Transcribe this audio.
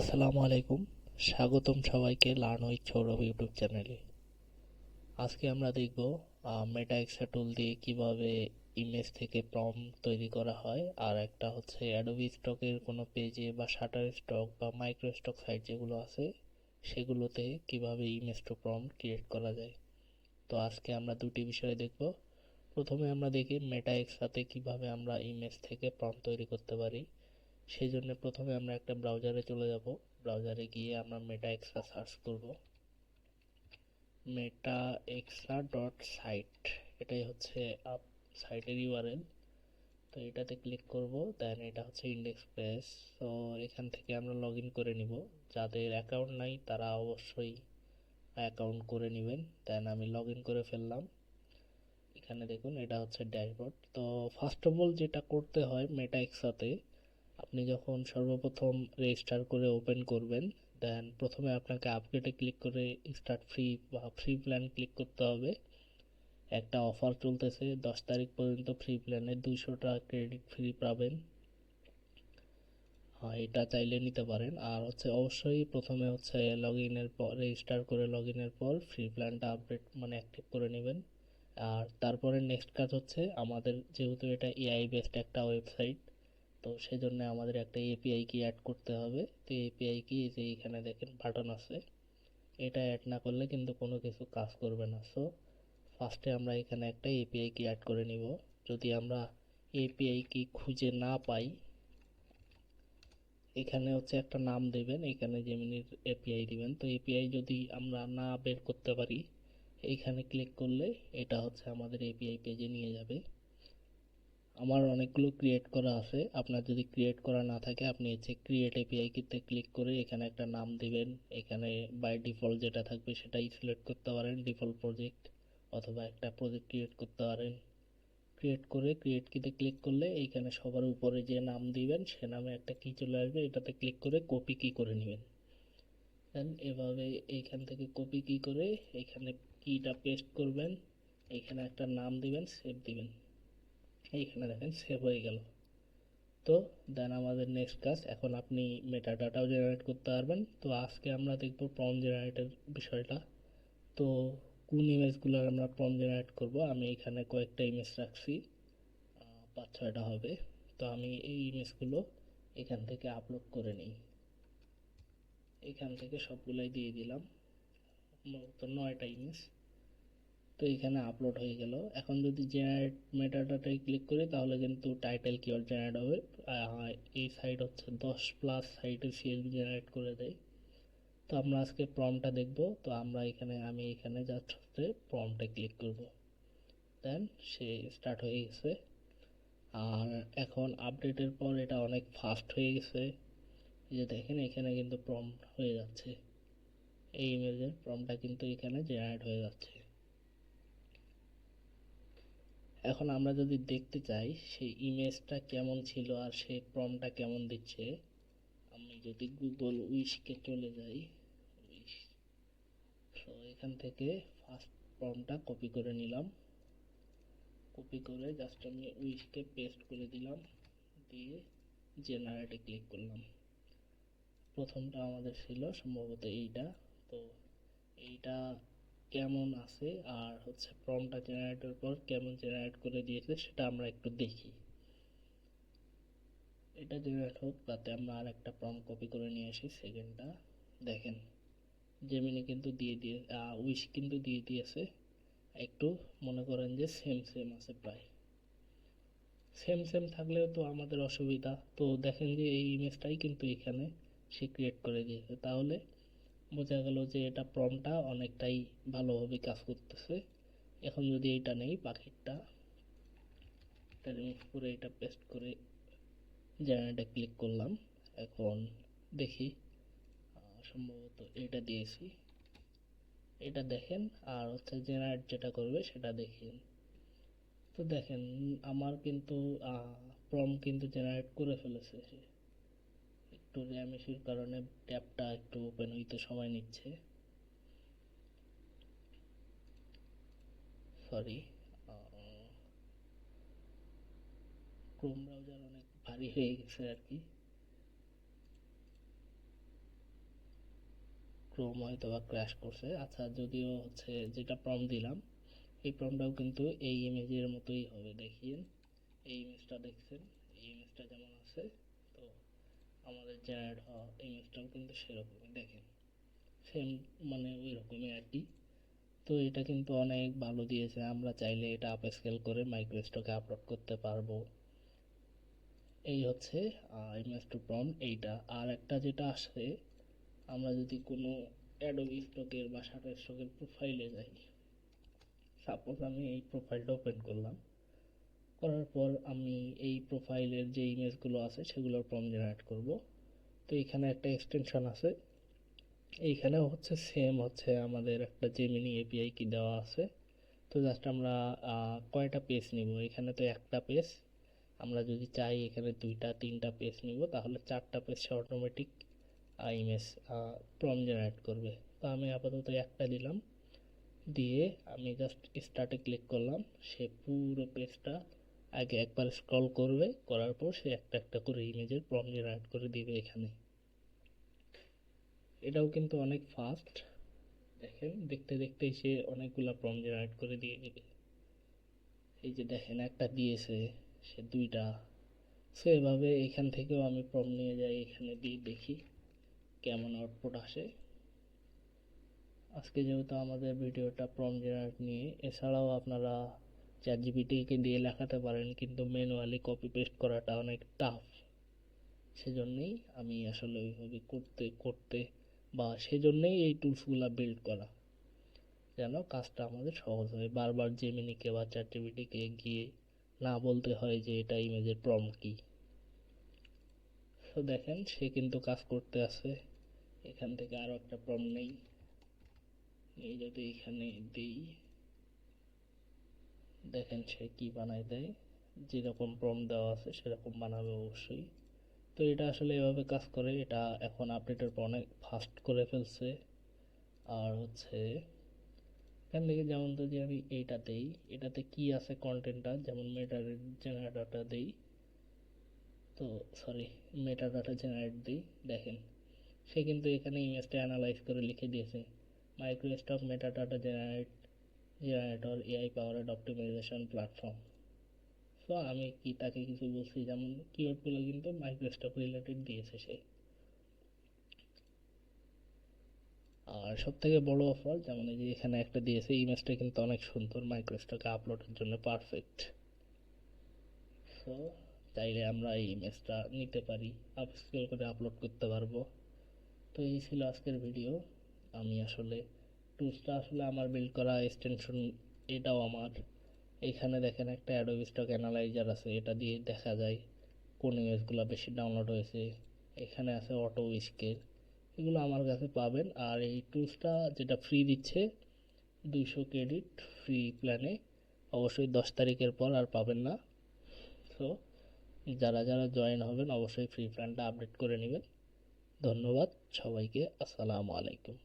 আসসালামু আলাইকুম। স্বাগতম সবাইকে লার্ন উইথ সৌরভ ইউটিউব চ্যানেলে। আজকে আমরা দেখব মেটা এক্সা টুল দিয়ে কীভাবে ইমেজ থেকে প্রম তৈরি করা হয়। আর একটা হচ্ছে অ্যাডোবি স্টকের কোনো পেজে বা শাটার স্টক বা মাইক্রো স্টক সাইট যেগুলো আছে, সেগুলোতে কীভাবে ইমেজ টু প্রম ক্রিয়েট করা যায়। তো আজকে আমরা দুটি বিষয় দেখব। প্রথমে আমরা দেখি মেটা এক্সাতে কীভাবে আমরা ইমেজ থেকে প্রম তৈরি করতে পারি। সেই জন্য প্রথমে আমরা একটা ব্রাউজারে চলে যাব। ব্রাউজারে গিয়ে আমরা মেটা এক্সা সার্চ করব। মেটা এক্সা ডট সাইট এটাই হচ্ছে আপ সাইটের ইউআরএল তো এটাতে ক্লিক করব দেন এটা হচ্ছে ইন্ডেক্স পেজ তো এখান থেকে আমরা লগ করে নিব। যাদের অ্যাকাউন্ট নাই, তারা অবশ্যই অ্যাকাউন্ট করে নেবেন। দেন আমি লগ করে ফেললাম। এখানে দেখুন, এটা হচ্ছে ড্যাশবোর্ড তো ফার্স্ট অফ অল যেটা করতে হয় মেটা এক্সাতে আপনি যখন সর্বপ্রথম রেজিস্টার করে ওপেন করবেন দেন প্রথমে আপনাকে আপডেটে ক্লিক করে স্টার্ট ফ্রি বা ফ্রি প্ল্যান ক্লিক করতে হবে। একটা অফার চলতেছে, দশ তারিখ পর্যন্ত ফ্রি প্ল্যানে দুইশোটা ক্রেডিট ফ্রি পাবেন। হ্যাঁ এটা চাইলে নিতে পারেন। আর হচ্ছে অবশ্যই প্রথমে হচ্ছে লগ ইনের পর রেজিস্টার করে লগ ইনের পর ফ্রি প্ল্যানটা আপডেট মানে অ্যাক্টিভ করে নেবেন। আর তারপরে নেক্সট কাজ হচ্ছে আমাদের যেহেতু এটা এআই বেসড একটা ওয়েবসাইট তো সেজন্য আমাদের একটা এপিআই কি অ্যাড করতে হবে। তো এপিআই কি যে এখানে দেখেন বাটন আছে, এটা অ্যাড না করলে কিন্তু কোনো কিছু কাজ করবে না। সো ফার্স্টে আমরা এখানে একটা এপিআই কি অ্যাড করে নিব। যদি আমরা এপিআই কি খুঁজে না পাই, এখানে হচ্ছে একটা নাম দেবেন, এখানে জেমিনির এপিআই দিবেন। তো এপিআই যদি আমরা না বের করতে পারি এইখানে ক্লিক করলে এটা হচ্ছে আমাদের এপিআই পেজে নিয়ে যাবে। আমার অনেকগুলো ক্রিয়েট করা আছে। আপনার যদি ক্রিয়েট করা না থাকে, আপনি হচ্ছে ক্রিয়েট এপিআই কিতে ক্লিক করে এখানে একটা নাম দিবেন। এখানে বাই ডিফল্ট যেটা থাকবে সেটাই সিলেক্ট করতে পারেন ডিফল্ট প্রজেক্ট অথবা একটা প্রজেক্ট ক্রিয়েট করতে পারেন। ক্রিয়েট করে ক্রিয়েট কিতে ক্লিক করলে এইখানে সবার উপরে যে নাম দিবেন, সে নামে একটা কি চলে আসবে। এটাতে ক্লিক করে কপি কি করে নেবেন। দেন এভাবে এইখান থেকে কপি কি করে এখানে কিটা পেস্ট করবেন। এখানে একটা নাম দিবেন সেভ দিবেন। এইখানে দেখেন সেভ হয়ে গেল। তো দেন আমাদের নেক্সট কাজ, এখন আপনি মেটা ডাটাও জেনারেট করতে পারবেন। তো আজকে আমরা দেখব প্রম জেনারেটের বিষয়টা। তো কোন ইমেজগুলো আমরা প্রম জেনারেট করব? আমি এখানে কয়েকটা ইমেজ রাখছি। পাঁচ ছয়টা হবে। তো আমি এই ইমেজগুলো এখান থেকে আপলোড করে নিই। এখান থেকে সবগুলাই দিয়ে দিলাম। নয়টা ইমেজ তো এখানে আপলোড হয়ে গেল। এখন যদি জেনারেট মেটাডাটায় ক্লিক করি, তাহলে কিন্তু টাইটেল কিওয়ার্ড জেনারেট হবে? এই সাইট হচ্ছে দশ প্লাস সাইটে সিএলবি জেনারেট করে দেয়। তো আমরা আজকে প্রমটা দেখব। তো আমরা এখানে, আমি এখানে জাস্ট হচ্ছে প্রমটা ক্লিক করব। দেন সে স্টার্ট হয়ে গেছে। আর এখন আপডেটের পর এটা অনেক ফাস্ট হয়ে গেছে। যে দেখেন, এখানে কিন্তু প্রম হয়ে যাচ্ছে। এই ইমেজের প্রমটা কিন্তু এখানে জেনারেট হয়ে যাচ্ছে। এখন আমরা যদি দেখতে চাই, সেই ইমেজটা কেমন ছিল আর সেই প্রমটা কেমন দিচ্ছে, আমি যদি গুগল উইশকে চলে যাই উইশ এখান থেকে ফার্স্ট প্রমটা কপি করে নিলাম। কপি করে জাস্ট আমি উইশকে পেস্ট করে দিলাম, দিয়ে জেনারেটে ক্লিক করলাম। প্রথমটা আমাদের ছিল, সম্ভবত এইটা। তো এইটা কেমন আছে আর হচ্ছে প্রমটা জেনারেটের পর কেমন জেনারেট করে দিয়েছে সেটা আমরা একটু দেখি। এটা জেনারেট হোক, তাতে আমরা আর একটা প্রম কপি করে নিয়ে আসি সেকেন্ডটা দেখেন জেমিনি কিন্তু দিয়ে দিয়ে উইশ কিন্তু দিয়ে দিয়েছে। একটু মনে করেন যে সেম সেম আছে প্রায়। সেম সেম থাকলেও তো আমাদের অসুবিধা। তো দেখেন যে এই ইমেজটাই কিন্তু এখানে সে ক্রিয়েট করে দিয়েছে। তাহলে বোঝা গেল যে এটা প্রমটা অনেকটাই ভালোভাবে কাজ করতেছে। এখন যদি এটা নেই পাখিরটা এটা করে এটা পেস্ট করে জেনারেটে ক্লিক করলাম। এখন দেখি সম্ভবত এটা দিয়েছি। এটা দেখেন, আর হচ্ছে জেনারেট যেটা করবে সেটা দেখেন। তো দেখেন, আমার কিন্তু প্রম কিন্তু জেনারেট করে ফেলেছে। একটু র্যাম ইস্যুর কারণে ট্যাবটা একটু ওপেন হইতে সময় নিচ্ছে। সরি ক্রোম ব্রাউজার অনেক ভারী হয়ে গেছে আর কি। ক্রোম হয়তো বা ক্র্যাশ করছে। আচ্ছা যদিও হচ্ছে যেটা প্রম দিলাম, এই প্রমটাও কিন্তু এই ইমেজের মতোই হবে। দেখিয়েন, এই ইমেজটা দেখছেন, এই ইমেজটা যেমন আছে। আমাদের জেনারেট হওয়া ইমেজটাও কিন্তু সেরকমই, দেখেন। সেম মানে ওই রকমই আর কি। তো এটা কিন্তু অনেক ভালো দিয়েছে। আমরা চাইলে এটা আপ স্কেল করে মাইক্রোস্টকে আপলোড করতে পারব। এই হচ্ছে ইমেজ টু প্রম এইটা। আর একটা যেটা আসে, আমরা যদি কোনো অ্যাডোবি স্টকের বা শাটার স্টকের প্রোফাইলে যাই সাপোজ আমি এই প্রোফাইলটা ওপেন করলাম। করার পর আমি এই প্রোফাইলের যে ইমেজগুলো আছে, সেগুলোর প্রম জেনারেট করব। তো এখানে একটা এক্সটেনশন আছে। এইখানে হচ্ছে সেম হচ্ছে আমাদের একটা জেমিনি এপিআই কি দেওয়া আছে। তো জাস্ট আমরা কয়টা পেজ নিব? এখানে তো একটা পেজ আমরা যদি চাই এখানে দুইটা, তিনটা পেজ নিব, তাহলে চারটা পেজ সে অটোমেটিক ইমেজ প্রম জেনারেট করবে। তো আমি আপাতত একটা দিলাম। দিয়ে আমি জাস্ট স্টার্টে ক্লিক করলাম। সে পুরো পেজটা আগে একবার স্ক্রল করবে, করার পর সে একটা একটা করে ইমেজের প্রম জেনারেট করে দিবে এখানে। এটাও কিন্তু অনেক ফাস্ট দেখেন, দেখতে দেখতেই সে অনেকগুলা প্রম জেনারেট করে দিয়ে দেবে। এই যে দেখেন, একটা দিয়েছে, সে দুইটা। সো এভাবে এখান থেকেও আমি প্রম নিয়ে যাই, এখানে দিয়ে দেখি কেমন আউটপুট আসে। আজকে যেহেতু আমাদের ভিডিওটা প্রম জেনারেট নিয়ে, এছাড়াও আপনারা চ্যাট জিপিটিকে দিয়ে লেখাতে পারেন, কিন্তু ম্যানুয়ালি কপি পেস্ট করাটা অনেক টাফ সেজন্যই আমি আসলে ওইভাবে করতে করতে বা সেজন্যই এই টুলসগুলো বিল্ড করা। যেন কাজটা আমাদের সহজ হয়। বারবার জেমিনিকে বা চ্যাট জিপিটিকে গিয়ে না বলতে হয় যে এটা ইমেজের প্রম কি। তো দেখেন, সে কিন্তু কাজ করতে আছে এখান থেকে আরও একটা প্রম নেই। এই যদি এখানে দিই। দেখেন সে কি বানায় দেয়। যেরকম প্রম দেওয়া আছে, সেরকম বানাবে অবশ্যই। তো এটা আসলে এভাবে কাজ করে। এটা এখন আপডেটের পর অনেক ফাস্ট করে ফেলছে। আর হচ্ছে, এখান থেকে যেমন যদি আমি এইটা দেই, এটাতে কি আছে কন্টেন্টটা যেমন মেটা জেনারেটরটা দেই। তো সরি মেটা ডাটা জেনারেট দিই, দেখেন। সে কিন্তু এখানে ইমেজটা অ্যানালাইজ করে লিখে দিয়েছে। Microstock meta data generate generator AI powered optimisation platform so আমি কি তাকে কিছু বলছি? যেমন কিওয়ার্ডগুলো কিন্তু মাইক্রোস্টক রিলেটেড দিয়েছে সে। আর সব থেকে বড় অফার যেমন এই যে এখানে একটা দিয়েছে ইমেজটা কিন্তু অনেক সুন্দর মাইক্রোস্টকে আপলোডের জন্য পারফেক্ট সো চাইলে আমরা এই ইমেজটা নিতে পারি আপস্কেল করে আপলোড করতে পারব। তো এই ছিল আজকের ভিডিও আমি আসলে টুলসটা আসলে আমার বিল্ড করা এক্সটেনশন এটাও আমার। এখানে দেখেন একটা অ্যাডোবি স্টক অ্যানালাইজার আছে, এটা দিয়ে দেখা যায় কোন ইমেজগুলো বেশি ডাউনলোড হয়েছে। এখানে আছে অটো স্কেল এগুলো আমার কাছে পাবেন। আর এই টুলসটা যেটা ফ্রি দিচ্ছে, দুইশো ক্রেডিট ফ্রি প্ল্যানে অবশ্যই দশ তারিখের পর আর পাবেন না। তো যারা যারা জয়েন হবেন, অবশ্যই ফ্রি প্ল্যানটা আপডেট করে নেবেন। ধন্যবাদ সবাইকে, আসসালামু আলাইকুম।